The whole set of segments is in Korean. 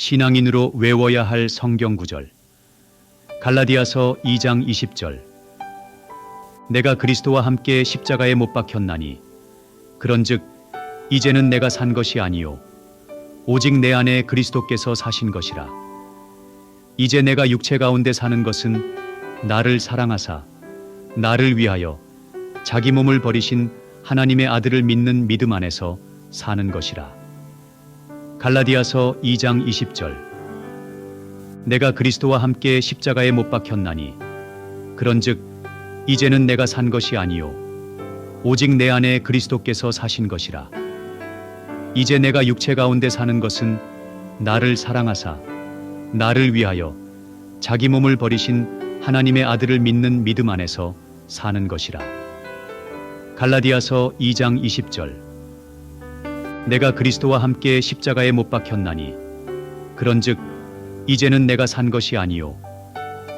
신앙인으로 외워야 할 성경 구절. 갈라디아서 2장 20절. 내가 그리스도와 함께 십자가에 못 박혔나니 그런즉 이제는 내가 산 것이 아니요 오직 내 안에 그리스도께서 사신 것이라. 이제 내가 육체 가운데 사는 것은 나를 사랑하사 나를 위하여 자기 몸을 버리신 하나님의 아들을 믿는 믿음 안에서 사는 것이라. 갈라디아서 2장 20절. 내가 그리스도와 함께 십자가에 못 박혔나니 그런즉 이제는 내가 산 것이 아니요 오직 내 안에 그리스도께서 사신 것이라. 이제 내가 육체 가운데 사는 것은 나를 사랑하사 나를 위하여 자기 몸을 버리신 하나님의 아들을 믿는 믿음 안에서 사는 것이라. 갈라디아서 2장 20절. 내가 그리스도와 함께 십자가에 못 박혔나니 그런즉 이제는 내가 산 것이 아니요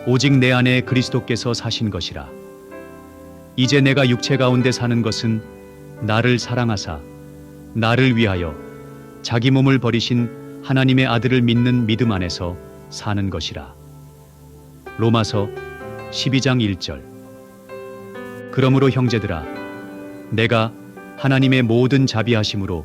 오직 내 안에 그리스도께서 사신 것이라. 이제 내가 육체 가운데 사는 것은 나를 사랑하사 나를 위하여 자기 몸을 버리신 하나님의 아들을 믿는 믿음 안에서 사는 것이라. 로마서 12장 1절. 그러므로 형제들아 내가 하나님의 모든 자비하심으로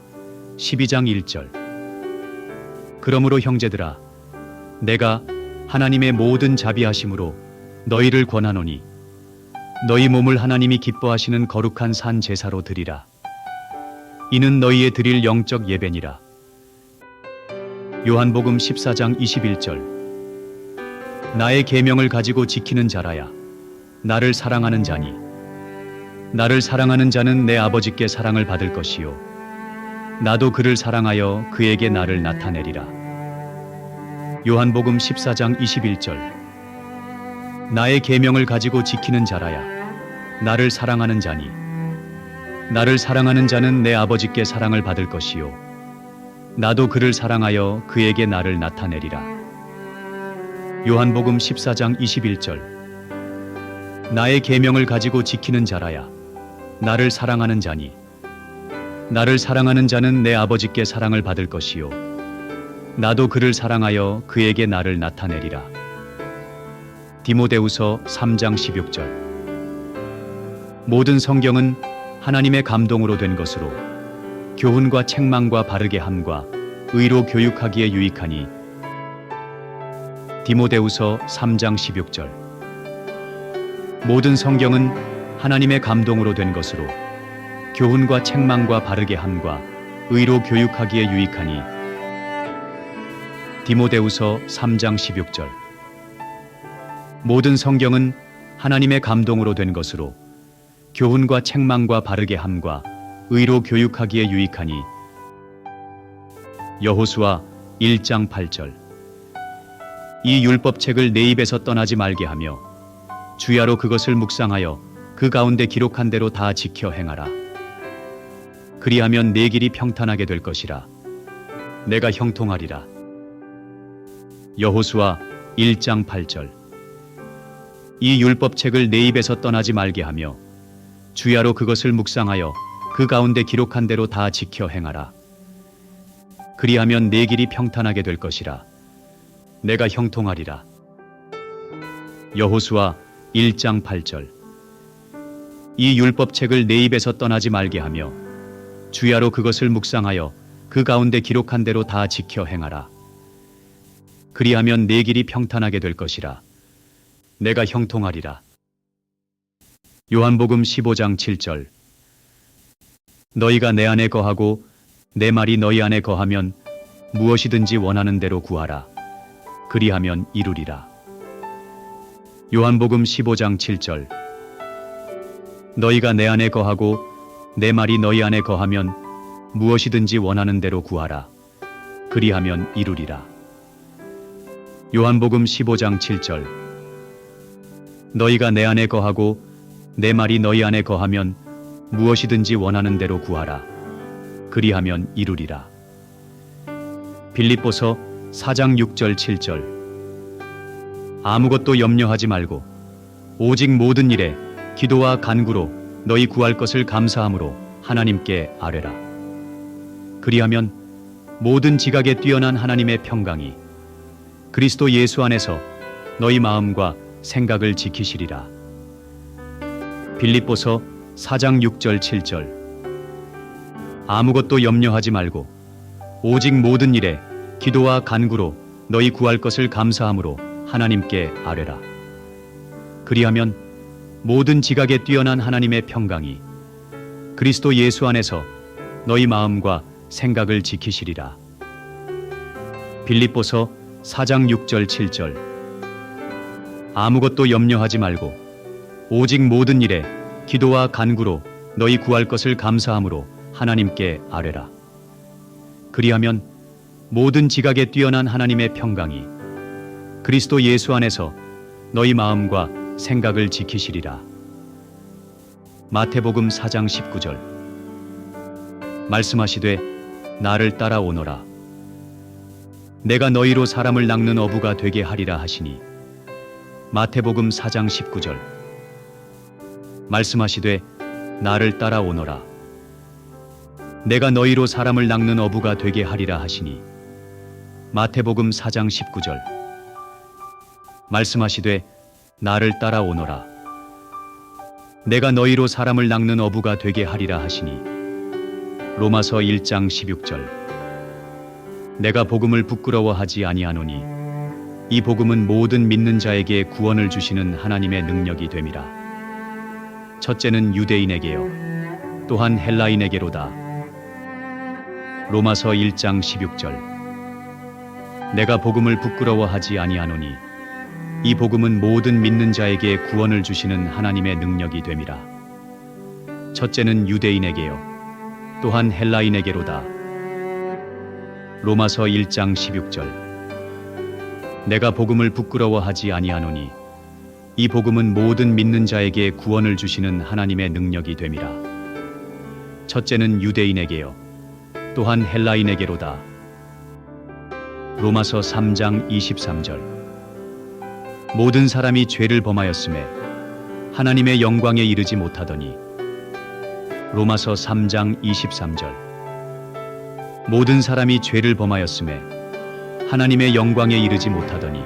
12장 1절. 그러므로 형제들아 내가 하나님의 모든 자비하심으로 너희를 권하노니 너희 몸을 하나님이 기뻐하시는 거룩한 산 제사로 드리라. 이는 너희의 드릴 영적 예배니라. 요한복음 14장 21절. 나의 계명을 가지고 지키는 자라야 나를 사랑하는 자니 나를 사랑하는 자는 내 아버지께 사랑을 받을 것이요 나도 그를 사랑하여 그에게 나를 나타내리라. 요한복음 14장 21절. 나의 계명을 가지고 지키는 자라야 나를 사랑하는 자니 나를 사랑하는 자는 내 아버지께 사랑을 받을 것이요 나도 그를 사랑하여 그에게 나를 나타내리라. 요한복음 14장 21절. 나의 계명을 가지고 지키는 자라야 나를 사랑하는 자니 나를 사랑하는 자는 내 아버지께 사랑을 받을 것이요 나도 그를 사랑하여 그에게 나를 나타내리라. 디모데우서 3장 16절. 모든 성경은 하나님의 감동으로 된 것으로 교훈과 책망과 바르게 함과 의로 교육하기에 유익하니 디모데우서 3장 16절. 모든 성경은 하나님의 감동으로 된 것으로 교훈과 책망과 바르게 함과 의로 교육하기에 유익하니. 디모데우서 3장 16절. 모든 성경은 하나님의 감동으로 된 것으로 교훈과 책망과 바르게 함과 의로 교육하기에 유익하니. 여호수아 1장 8절. 이 율법책을 내 입에서 떠나지 말게 하며 주야로 그것을 묵상하여 그 가운데 기록한 대로 다 지켜 행하라 그리하면 내 길이 평탄하게 될 것이라. 내가 형통하리라. 여호수아 1장 8절. 이 율법책을 내 입에서 떠나지 말게 하며 주야로 그것을 묵상하여 그 가운데 기록한 대로 다 지켜 행하라. 그리하면 내 길이 평탄하게 될 것이라. 내가 형통하리라. 여호수아 1장 8절. 이 율법책을 내 입에서 떠나지 말게 하며 주야로 그것을 묵상하여 그 가운데 기록한 대로 다 지켜 행하라 그리하면 내 길이 평탄하게 될 것이라. 내가 형통하리라. 요한복음 15장 7절. 너희가 내 안에 거하고 내 말이 너희 안에 거하면 무엇이든지 원하는 대로 구하라. 그리하면 이루리라. 요한복음 15장 7절. 너희가 내 안에 거하고 내 말이 너희 안에 거하면 무엇이든지 원하는 대로 구하라. 그리하면 이루리라. 요한복음 15장 7절 너희가 내 안에 거하고 내 말이 너희 안에 거하면 무엇이든지 원하는 대로 구하라 그리하면 이루리라 빌립보서 4장 6절 7절 아무것도 염려하지 말고 오직 모든 일에 기도와 간구로 너희 구할 것을 감사함으로 하나님께 아뢰라 그리하면 모든 지각에 뛰어난 하나님의 평강이 그리스도 예수 안에서 너희 마음과 생각을 지키시리라. 빌립보서 4장 6절 7절 아무것도 염려하지 말고 오직 모든 일에 기도와 간구로 너희 구할 것을 감사함으로 하나님께 아뢰라. 그리하면 모든 지각에 뛰어난 하나님의 평강이 그리스도 예수 안에서 너희 마음과 생각을 지키시리라. 빌립보서 4장 6절 7절 아무것도 염려하지 말고 오직 모든 일에 기도와 간구로 너희 구할 것을 감사함으로 하나님께 아뢰라. 그리하면 모든 지각에 뛰어난 하나님의 평강이 그리스도 예수 안에서 너희 마음과 생각을 지키시리라. 마태복음 4장 19절. 말씀하시되 나를 따라오너라. 내가 너희로 사람을 낚는 어부가 되게 하리라 하시니. 마태복음 4장 19절. 말씀하시되 나를 따라오너라. 내가 너희로 사람을 낚는 어부가 되게 하리라 하시니. 마태복음 4장 19절. 말씀하시되 나를 따라오너라 내가 너희로 사람을 낚는 어부가 되게 하리라 하시니 로마서 1장 16절 내가 복음을 부끄러워하지 아니하노니 이 복음은 모든 믿는 자에게 구원을 주시는 하나님의 능력이 됨이라. 첫째는 유대인에게요. 또한 헬라인에게로다. 로마서 1장 16절. 내가 복음을 부끄러워하지 아니하노니 이 복음은 모든 믿는 자에게 구원을 주시는 하나님의 능력이 됨이라. 첫째는 유대인에게요. 또한 헬라인에게로다. 로마서 1장 16절 내가 복음을 부끄러워하지 아니하노니 이 복음은 모든 믿는 자에게 구원을 주시는 하나님의 능력이 됨이라 첫째는 유대인에게요 또한 헬라인에게로다 로마서 3장 23절 모든 사람이 죄를 범하였음에 하나님의 영광에 이르지 못하더니. 로마서 3장 23절. 모든 사람이 죄를 범하였음에 하나님의 영광에 이르지 못하더니.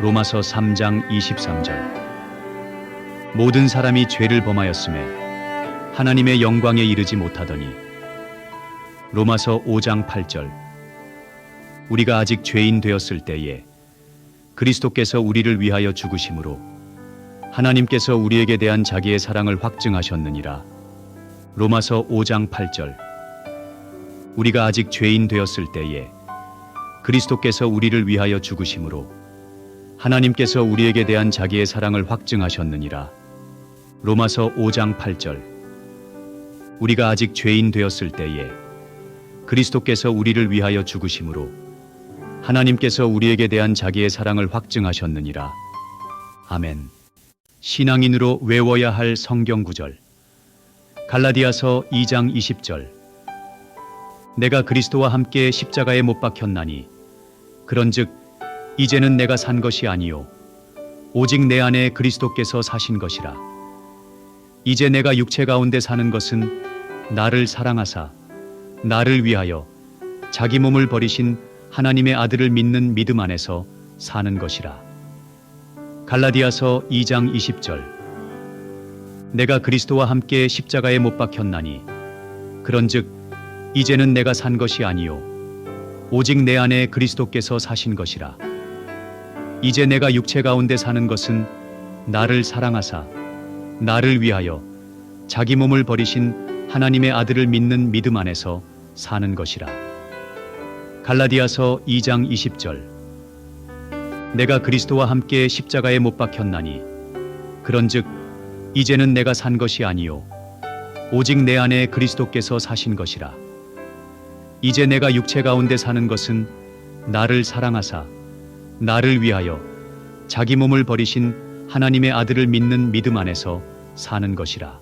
로마서 3장 23절. 모든 사람이 죄를 범하였음에 하나님의 영광에 이르지 못하더니. 로마서 5장 8절. 우리가 아직 죄인 되었을 때에 그리스도께서 우리를 위하여 죽으심으로 하나님께서 우리에게 대한 자기의 사랑을 확증하셨느니라 로마서 5장 8절 우리가 아직 죄인 되었을 때에 그리스도께서 우리를 위하여 죽으심으로 하나님께서 우리에게 대한 자기의 사랑을 확증하셨느니라. 로마서 5장 8절. 우리가 아직 죄인 되었을 때에 그리스도께서 우리를 위하여 죽으심으로 하나님께서 우리에게 대한 자기의 사랑을 확증하셨느니라. 아멘. 신앙인으로 외워야 할 성경 구절. 갈라디아서 2장 20절. 내가 그리스도와 함께 십자가에 못 박혔나니 그런즉 이제는 내가 산 것이 아니요 오직 내 안에 그리스도께서 사신 것이라 이제 내가 육체 가운데 사는 것은 나를 사랑하사 나를 위하여 자기 몸을 버리신 하나님의 아들을 믿는 믿음 안에서 사는 것이라. 갈라디아서 2장 20절. 내가 그리스도와 함께 십자가에 못 박혔나니 그런즉 이제는 내가 산 것이 아니요 오직 내 안에 그리스도께서 사신 것이라. 이제 내가 육체 가운데 사는 것은 나를 사랑하사 나를 위하여 자기 몸을 버리신 하나님의 아들을 믿는 믿음 안에서 사는 것이라 갈라디아서 2장 20절 내가 그리스도와 함께 십자가에 못 박혔나니 그런즉 이제는 내가 산 것이 아니요 오직 내 안에 그리스도께서 사신 것이라 이제 내가 육체 가운데 사는 것은 나를 사랑하사 나를 위하여 자기 몸을 버리신 하나님의 아들을 믿는 믿음 안에서 사는 것이라.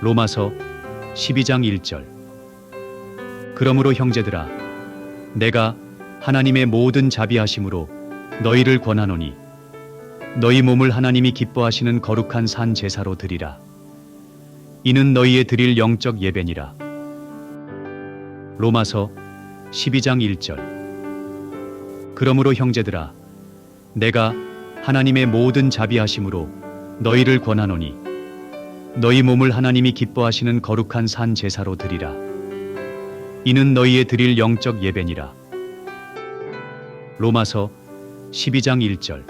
로마서 12장 1절. 그러므로 형제들아, 내가 하나님의 모든 자비하심으로 너희를 권하노니 너희 몸을 하나님이 기뻐하시는 거룩한 산 제사로 드리라. 이는 너희의 드릴 영적 예배니라. 로마서 12장 1절. 그러므로 형제들아, 내가 하나님의 모든 자비하심으로 너희를 권하노니 너희 몸을 하나님이 기뻐하시는 거룩한 산 제사로 드리라. 이는 너희의 드릴 영적 예배니라. 로마서 12장 1절.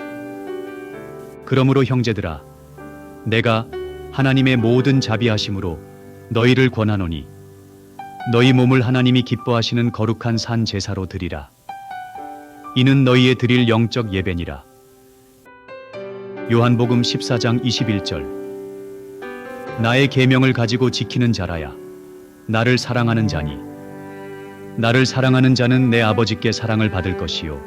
그러므로 형제들아, 내가 하나님의 모든 자비하심으로 너희를 권하노니 너희 몸을 하나님이 기뻐하시는 거룩한 산 제사로 드리라. 이는 너희의 드릴 영적 예배니라. 요한복음 14장 21절. 나의 계명을 가지고 지키는 자라야 나를 사랑하는 자니 나를 사랑하는 자는 내 아버지께 사랑을 받을 것이요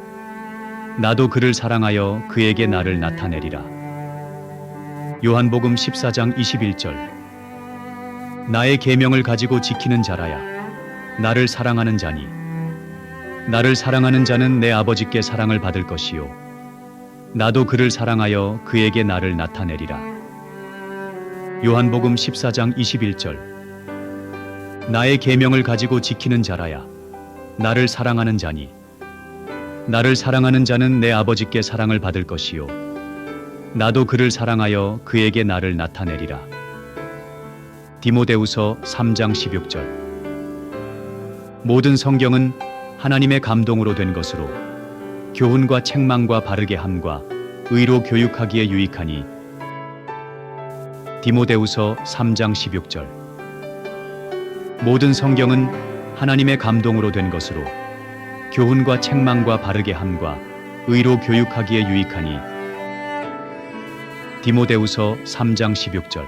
나도 그를 사랑하여 그에게 나를 나타내리라. 요한복음 14장 21절. 나의 계명을 가지고 지키는 자라야 나를 사랑하는 자니 나를 사랑하는 자는 내 아버지께 사랑을 받을 것이요 나도 그를 사랑하여 그에게 나를 나타내리라. 요한복음 14장 21절. 나의 계명을 가지고 지키는 자라야 나를 사랑하는 자니 나를 사랑하는 자는 내 아버지께 사랑을 받을 것이요 나도 그를 사랑하여 그에게 나를 나타내리라. 디모데우서 3장 16절. 모든 성경은 하나님의 감동으로 된 것으로 교훈과 책망과 바르게 함과 의로 교육하기에 유익하니 디모데우서 3장 16절. 모든 성경은 하나님의 감동으로 된 것으로 교훈과 책망과 바르게 함과 의로 교육하기에 유익하니. 디모데우서 3장 16절.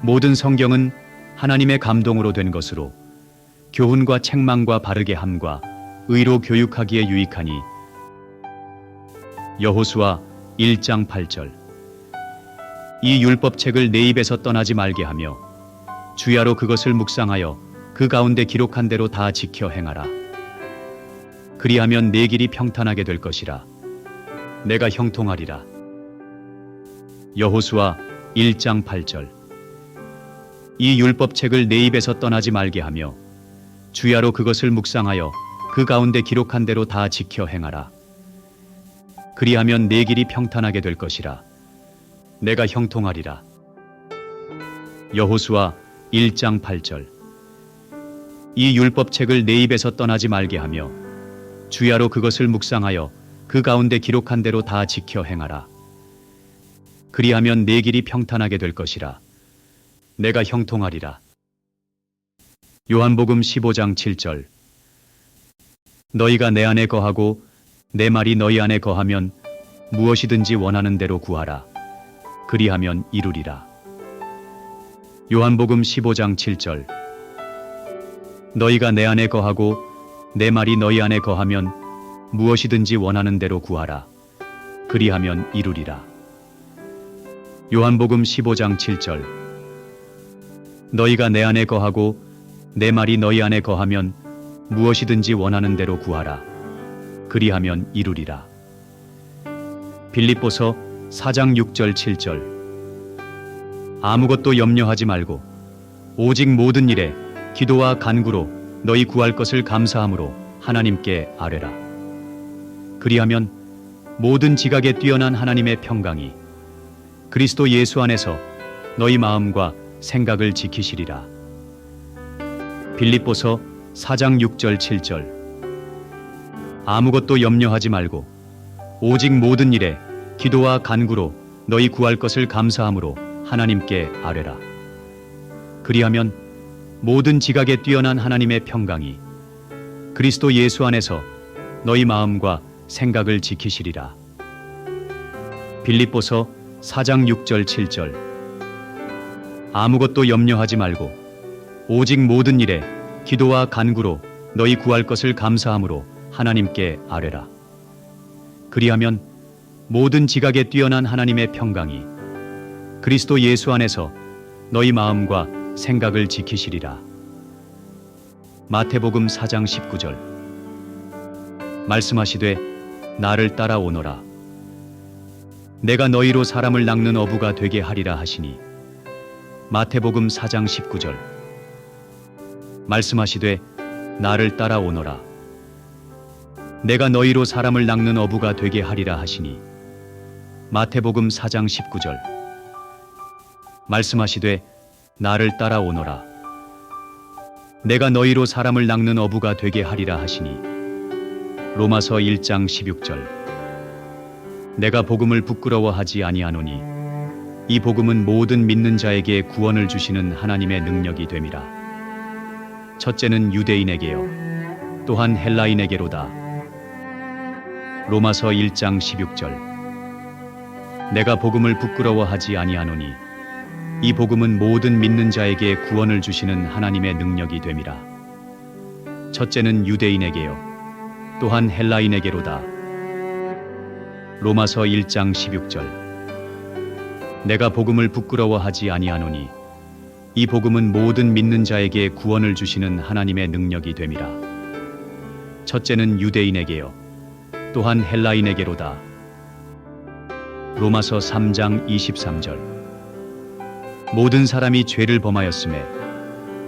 모든 성경은 하나님의 감동으로 된 것으로 교훈과 책망과 바르게 함과 의로 교육하기에 유익하니. 여호수아 1장 8절. 이 율법책을 내 입에서 떠나지 말게 하며 주야로 그것을 묵상하여 그 가운데 기록한 대로 다 지켜 행하라. 그리하면 내 길이 평탄하게 될 것이라. 내가 형통하리라. 여호수아 1장 8절. 이 율법책을 내 입에서 떠나지 말게 하며 주야로 그것을 묵상하여 그 가운데 기록한 대로 다 지켜 행하라. 그리하면 내 길이 평탄하게 될 것이라. 내가 형통하리라. 여호수아 1장 8절 이 율법책을 내 입에서 떠나지 말게 하며 주야로 그것을 묵상하여 그 가운데 기록한 대로 다 지켜 행하라 그리하면 내 길이 평탄하게 될 것이라. 내가 형통하리라. 요한복음 15장 7절. 너희가 내 안에 거하고 내 말이 너희 안에 거하면 무엇이든지 원하는 대로 구하라. 그리하면 이루리라. 요한복음 15장 7절. 너희가 내 안에 거하고 내 말이 너희 안에 거하면 무엇이든지 원하는 대로 구하라. 그리하면 이루리라. 요한복음 15장 7절 너희가 내 안에 거하고 내 말이 너희 안에 거하면 무엇이든지 원하는 대로 구하라 그리하면 이루리라 빌립보서 4장 6절 7절 아무것도 염려하지 말고 오직 모든 일에 기도와 간구로 너희 구할 것을 감사함으로 하나님께 아뢰라 그리하면 모든 지각에 뛰어난 하나님의 평강이 그리스도 예수 안에서 너희 마음과 생각을 지키시리라. 빌립보서 4장 6절 7절 아무것도 염려하지 말고 오직 모든 일에 기도와 간구로 너희 구할 것을 감사함으로 하나님께 아뢰라. 그리하면 모든 지각에 뛰어난 하나님의 평강이 그리스도 예수 안에서 너희 마음과 생각을 지키시리라. 빌립보서 4장 6절 7절 아무것도 염려하지 말고 오직 모든 일에 기도와 간구로 너희 구할 것을 감사함으로 하나님께 아뢰라. 그리하면 모든 지각에 뛰어난 하나님의 평강이 그리스도 예수 안에서 너희 마음과 생각을 지키시리라. 마태복음 4장 19절 말씀하시되 나를 따라오너라. 내가 너희로 사람을 낚는 어부가 되게 하리라 하시니 마태복음 4장 19절 말씀하시되 나를 따라오너라. 내가 너희로 사람을 낚는 어부가 되게 하리라 하시니 마태복음 4장 19절 말씀하시되 나를 따라오너라. 내가 너희로 사람을 낚는 어부가 되게 하리라 하시니. 로마서 1장 16절. 내가 복음을 부끄러워하지 아니하노니 이 복음은 모든 믿는 자에게 구원을 주시는 하나님의 능력이 됨이라. 첫째는 유대인에게요. 또한 헬라인에게로다. 로마서 1장 16절. 내가 복음을 부끄러워하지 아니하노니 이 복음은 모든 믿는 자에게 구원을 주시는 하나님의 능력이 됨이라. 첫째는 유대인에게요. 또한 헬라인에게로다. 로마서 1장 16절. 내가 복음을 부끄러워하지 아니하노니 이 복음은 모든 믿는 자에게 구원을 주시는 하나님의 능력이 됨이라. 첫째는 유대인에게요. 또한 헬라인에게로다. 로마서 3장 23절 모든 사람이 죄를 범하였음에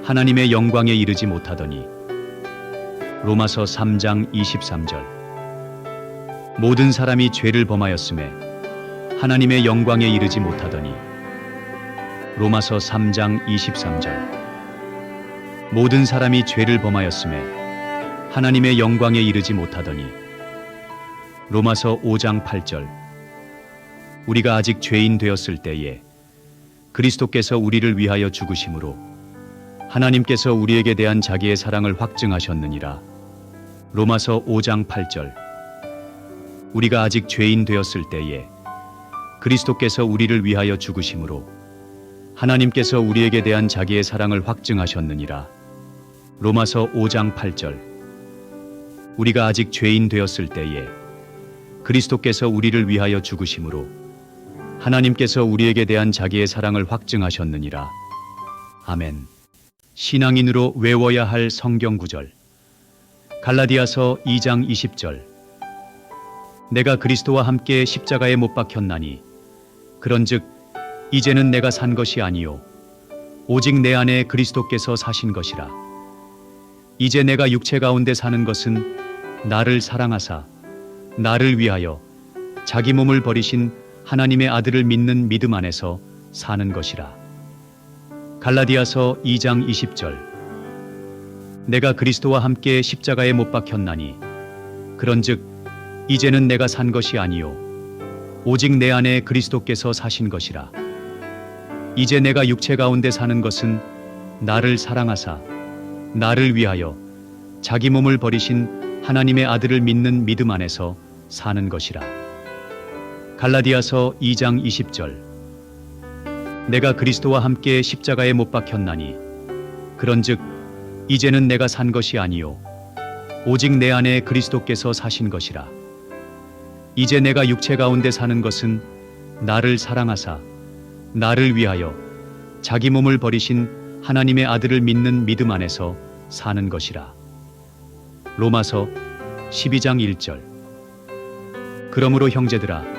하나님의 영광에 이르지 못하더니. 로마서 3장 23절. 모든 사람이 죄를 범하였음에 하나님의 영광에 이르지 못하더니. 로마서 3장 23절. 모든 사람이 죄를 범하였음에 하나님의 영광에 이르지 못하더니. 로마서 5장 8절. 우리가 아직 죄인 되었을 때에 그리스도께서 우리를 위하여 죽으심으로 하나님께서 우리에게 대한 자기의 사랑을 확증하셨느니라. 로마서 5장 8절. 우리가 아직 죄인 되었을 때에 그리스도께서 우리를 위하여 죽으심으로 하나님께서 우리에게 대한 자기의 사랑을 확증하셨느니라. 로마서 5장 8절. 우리가 아직 죄인 되었을 때에 그리스도께서 우리를 위하여 죽으심으로 하나님께서 우리에게 대한 자기의 사랑을 확증하셨느니라. 아멘. 신앙인으로 외워야 할 성경 구절. 갈라디아서 2장 20절. 내가 그리스도와 함께 십자가에 못 박혔나니 그런즉 이제는 내가 산 것이 아니요 오직 내 안에 그리스도께서 사신 것이라. 이제 내가 육체 가운데 사는 것은 나를 사랑하사 나를 위하여 자기 몸을 버리신 하나님의 아들을 믿는 믿음 안에서 사는 것이라. 갈라디아서 2장 20절 내가 그리스도와 함께 십자가에 못 박혔나니 그런즉 이제는 내가 산 것이 아니요 오직 내 안에 그리스도께서 사신 것이라. 이제 내가 육체 가운데 사는 것은 나를 사랑하사 나를 위하여 자기 몸을 버리신 하나님의 아들을 믿는 믿음 안에서 사는 것이라. 갈라디아서 2장 20절. 내가 그리스도와 함께 십자가에 못 박혔나니 그런즉 이제는 내가 산 것이 아니요 오직 내 안에 그리스도께서 사신 것이라. 이제 내가 육체 가운데 사는 것은 나를 사랑하사 나를 위하여 자기 몸을 버리신 하나님의 아들을 믿는 믿음 안에서 사는 것이라. 로마서 12장 1절. 그러므로 형제들아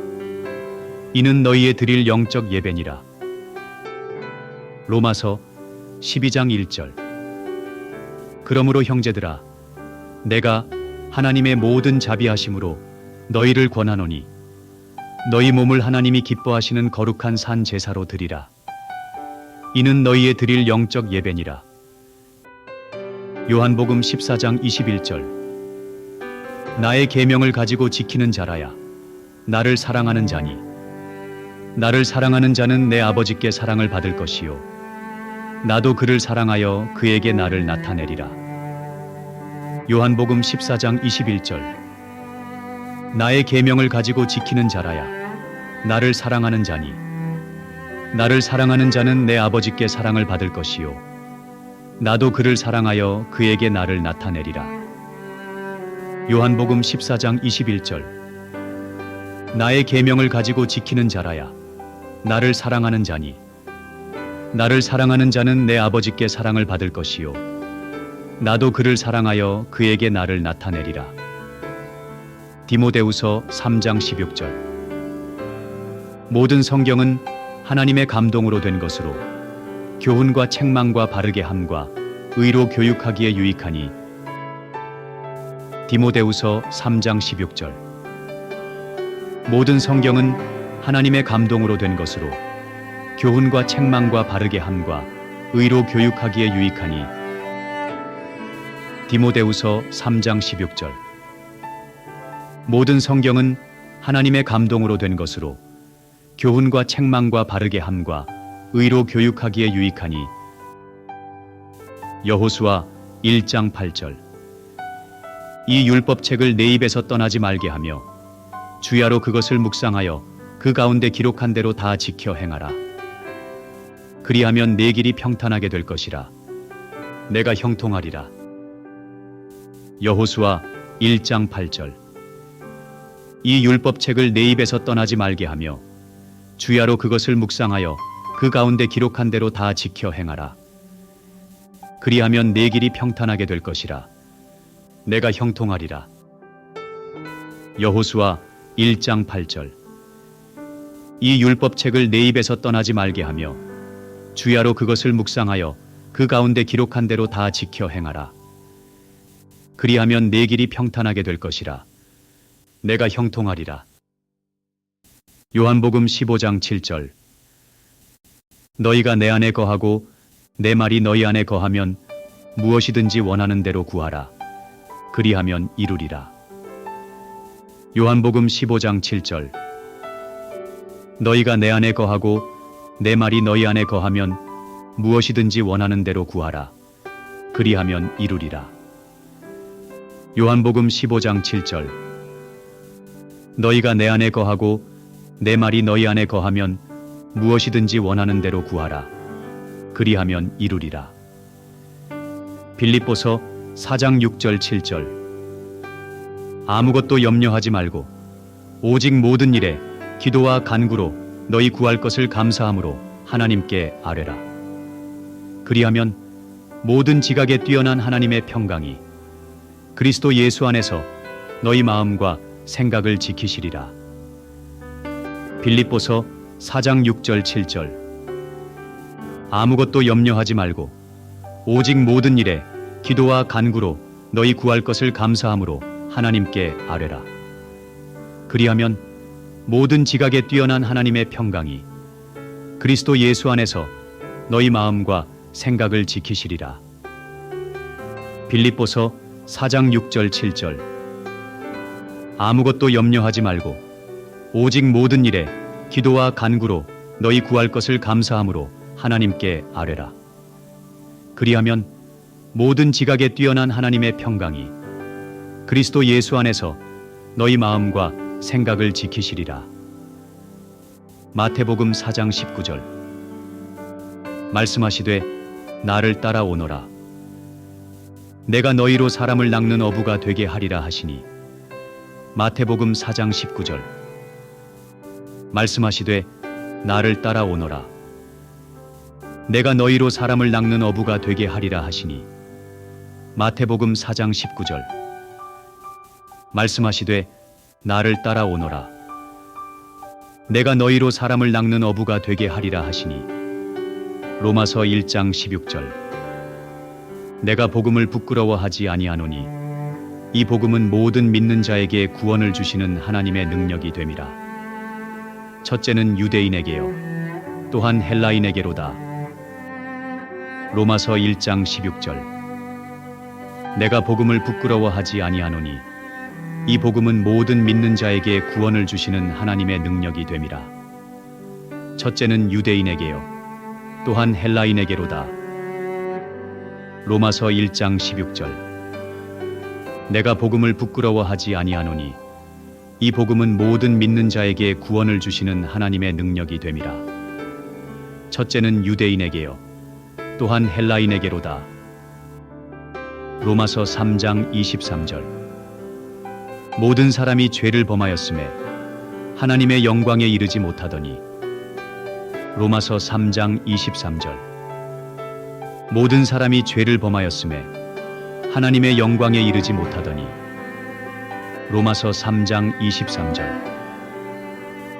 이는 너희의 드릴 영적 예배니라. 로마서 12장 1절 그러므로 형제들아 내가 하나님의 모든 자비하심으로 너희를 권하노니 너희 몸을 하나님이 기뻐하시는 거룩한 산 제사로 드리라. 이는 너희의 드릴 영적 예배니라. 요한복음 14장 21절 나의 계명을 가지고 지키는 자라야 나를 사랑하는 자니 나를 사랑하는 자는 내 아버지께 사랑을 받을 것이요. 나도 그를 사랑하여 그에게 나를 나타내리라. 요한복음 14장 21절. 나의 계명을 가지고 지키는 자라야. 나를 사랑하는 자니. 나를 사랑하는 자는 내 아버지께 사랑을 받을 것이요. 나도 그를 사랑하여 그에게 나를 나타내리라. 요한복음 14장 21절. 나의 계명을 가지고 지키는 자라야 나를 사랑하는 자니. 나를 사랑하는 자는 내 아버지께 사랑을 받을 것이요. 나도 그를 사랑하여 그에게 나를 나타내리라. 디모데후서 3장 16절. 모든 성경은 하나님의 감동으로 된 것으로 교훈과 책망과 바르게 함과 의로 교육하기에 유익하니. 디모데후서 3장 16절. 모든 성경은 하나님의 감동으로 된 것으로 교훈과 책망과 바르게 함과 의로 교육하기에 유익하니. 디모데후서 3장 16절. 모든 성경은 하나님의 감동으로 된 것으로 교훈과 책망과 바르게 함과 의로 교육하기에 유익하니. 여호수아 1장 8절. 이 율법책을 내 입에서 떠나지 말게 하며 주야로 그것을 묵상하여 그 가운데 기록한 대로 다 지켜 행하라 그리하면 내 길이 평탄하게 될 것이라 내가 형통하리라 여호수아 1장 8절 이 율법책을 내 입에서 떠나지 말게 하며 주야로 그것을 묵상하여 그 가운데 기록한 대로 다 지켜 행하라. 그리하면 내 길이 평탄하게 될 것이라. 내가 형통하리라. 여호수아 1장 8절 이 율법책을 내 입에서 떠나지 말게 하며 주야로 그것을 묵상하여 그 가운데 기록한 대로 다 지켜 행하라. 그리하면 내 길이 평탄하게 될 것이라. 내가 형통하리라. 요한복음 15장 7절 너희가 내 안에 거하고 내 말이 너희 안에 거하면 무엇이든지 원하는 대로 구하라. 그리하면 이루리라. 요한복음 15장 7절 너희가 내 안에 거하고 내 말이 너희 안에 거하면 무엇이든지 원하는 대로 구하라. 그리하면 이루리라. 요한복음 15장 7절 너희가 내 안에 거하고 내 말이 너희 안에 거하면 무엇이든지 원하는 대로 구하라. 그리하면 이루리라. 빌립보서 4장 6절 7절 아무것도 염려하지 말고 오직 모든 일에 기도와 간구로 너희 구할 것을 감사함으로 하나님께 아뢰라. 그리하면 모든 지각에 뛰어난 하나님의 평강이 그리스도 예수 안에서 너희 마음과 생각을 지키시리라. 빌립보서 4장 6절 7절 아무것도 염려하지 말고 오직 모든 일에 기도와 간구로 너희 구할 것을 감사함으로 하나님께 아뢰라. 그리하면 모든 지각에 뛰어난 하나님의 평강이 그리스도 예수 안에서 너희 마음과 생각을 지키시리라. 빌립보서 4장 6절 7절 아무것도 염려하지 말고 오직 모든 일에 기도와 간구로 너희 구할 것을 감사함으로 하나님께 아뢰라. 그리하면 모든 지각에 뛰어난 하나님의 평강이 그리스도 예수 안에서 너희 마음과 생각을 지키시리라. 마태복음 4장 19절. 말씀하시되 나를 따라오너라. 내가 너희로 사람을 낚는 어부가 되게 하리라 하시니. 마태복음 4장 19절. 말씀하시되 나를 따라오너라. 내가 너희로 사람을 낚는 어부가 되게 하리라 하시니. 마태복음 4장 19절. 말씀하시되 나를 따라오너라. 내가 너희로 사람을 낚는 어부가 되게 하리라 하시니. 로마서 1장 16절. 내가 복음을 부끄러워하지 아니하노니 이 복음은 모든 믿는 자에게 구원을 주시는 하나님의 능력이 됨이라. 첫째는 유대인에게요. 또한 헬라인에게로다. 로마서 1장 16절. 내가 복음을 부끄러워하지 아니하노니 이 복음은 모든 믿는 자에게 구원을 주시는 하나님의 능력이 됨이라 첫째는 유대인에게요. 또한 헬라인에게로다. 로마서 1장 16절. 내가 복음을 부끄러워하지 아니하노니 이 복음은 모든 믿는 자에게 구원을 주시는 하나님의 능력이 됨이라. 첫째는 유대인에게요. 또한 헬라인에게로다. 로마서 3장 23절. 모든 사람이 죄를 범하였음에 하나님의 영광에 이르지 못하더니 로마서 3장 23절. 모든 사람이 죄를 범하였음에 하나님의 영광에 이르지 못하더니 로마서 3장 23절.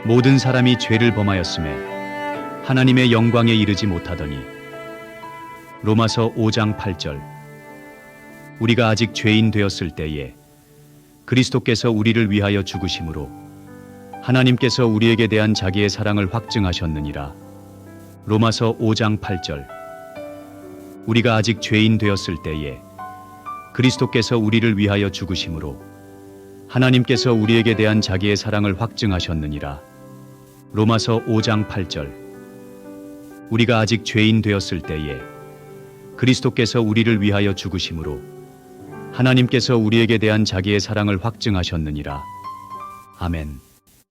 모든 사람이 죄를 범하였음에 하나님의 영광에 이르지 못하더니 로마서 5장 8절. 우리가 아직 죄인 되었을 때에 그리스도께서 우리를 위하여 죽으심으로 하나님께서 우리에게 대한 자기의 사랑을 확증하셨느니라. 로마서 5장 8절. 우리가 아직 죄인 되었을 때에 그리스도께서 우리를 위하여 죽으심으로 하나님께서 우리에게 대한 자기의 사랑을 확증하셨느니라. 로마서 5장 8절. 우리가 아직 죄인 되었을 때에 그리스도께서 우리를 위하여 죽으심으로 하나님께서 우리에게 대한 자기의 사랑을 확증하셨느니라. 아멘.